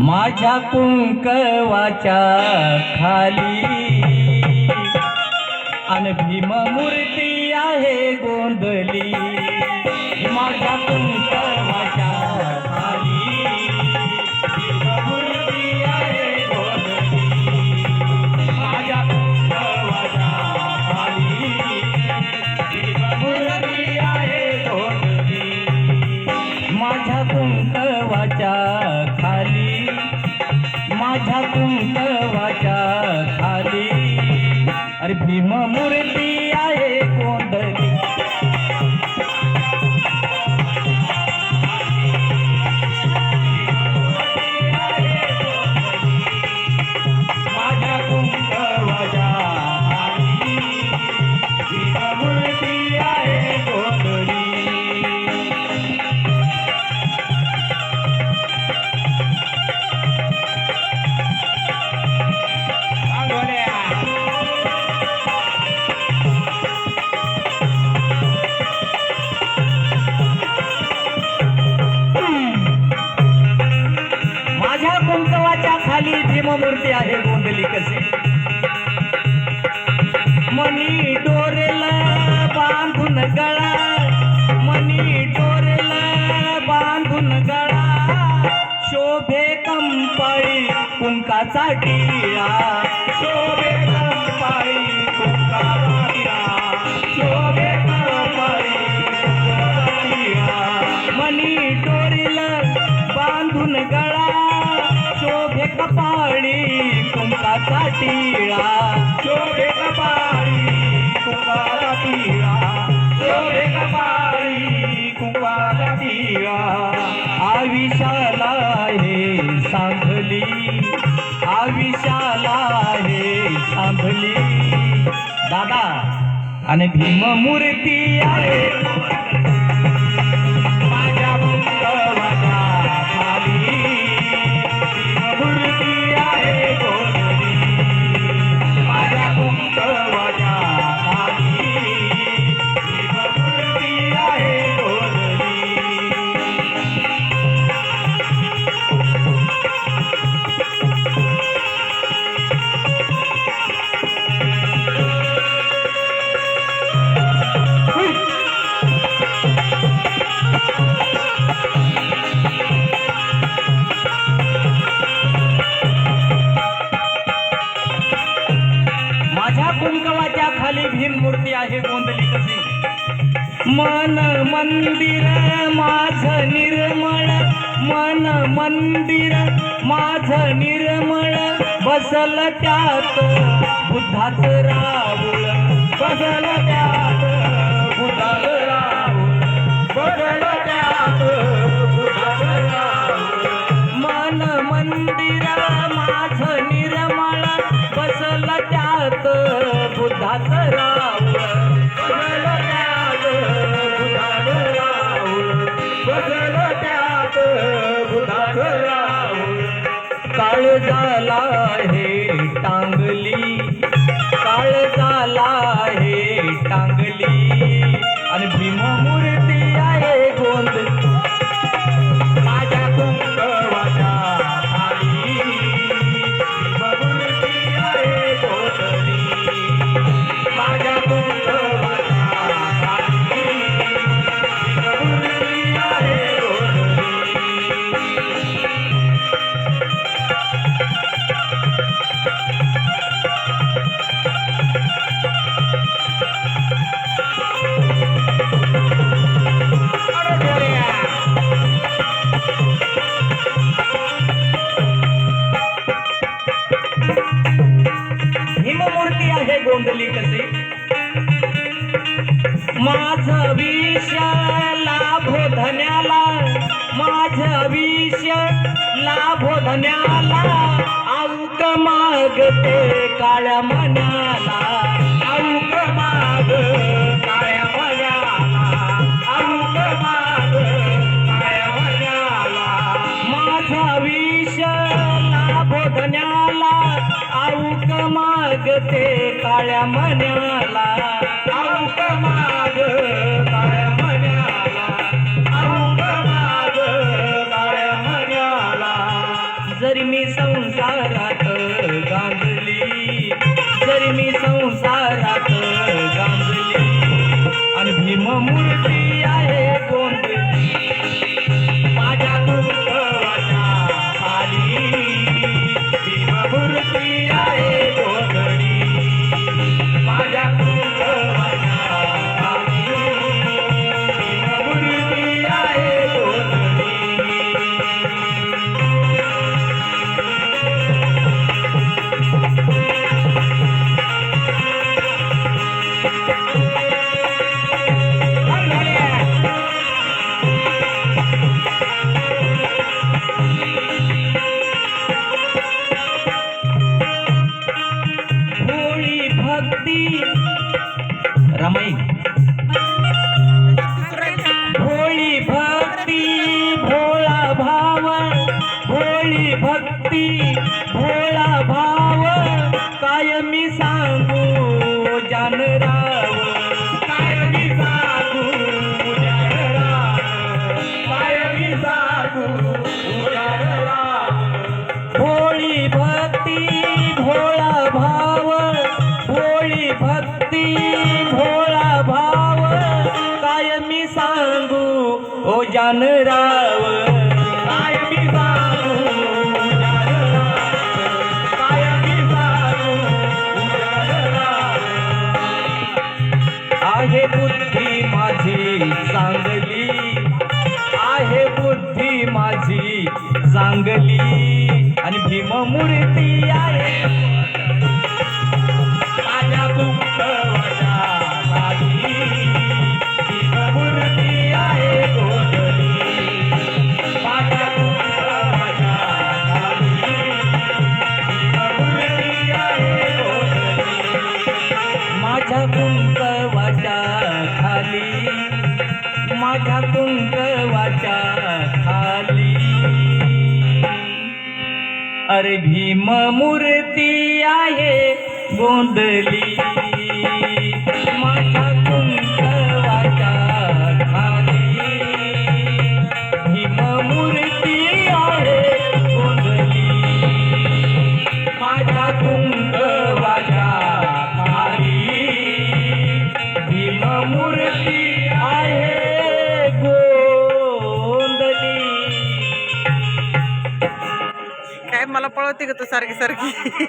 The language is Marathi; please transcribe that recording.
माझ्या कुंकवाच्या खाली अन भीम मूर्ती आहे गोंधली माझ्या कुंकवाच्या खाली आहे गोंधली कसे? मनी डोरेला बांधून गळा मनी डोरेला बांधून गळा शोभे कंपाळी कुंकाचा टिळा शोभे कंपाळी कुंकाचा शोभे कंपाळी मनी डोरीला बांधून गळा कपाळी कुंकाचा टिळा शोभे कपाळी कुंकाचा टिळा शोभे कपाळी कुंकाचा टिळा आविशाला हे सांभली. आविशाला हे सांभली. दादा आणि भीम मूर्ती आहे. मन मंदिर माझ निर्मळ. मन मंदिर माझ निर्मळ. बसल त्यात बुद्धाच राहुल बसल त्यात झाला हे टांगली. काळ झाला हे टांगली. आणि भीमा माझ विष लाभो धन्याला माझ विष लाभो धन्याला औक मागते काळ्या मनाला. आऊक माग काळ्या मनाला. आऊक माग काळ्या मनाला. विष लाभो धन्याला आऊक मागते काळ्या मन्याला రమై जान राव. आहे बुद्धी माझी चांगली. आहे बुद्धी माझी चांगली. भीम मूर्ती आहे गोंदली. होती का तू सारखी सारखी?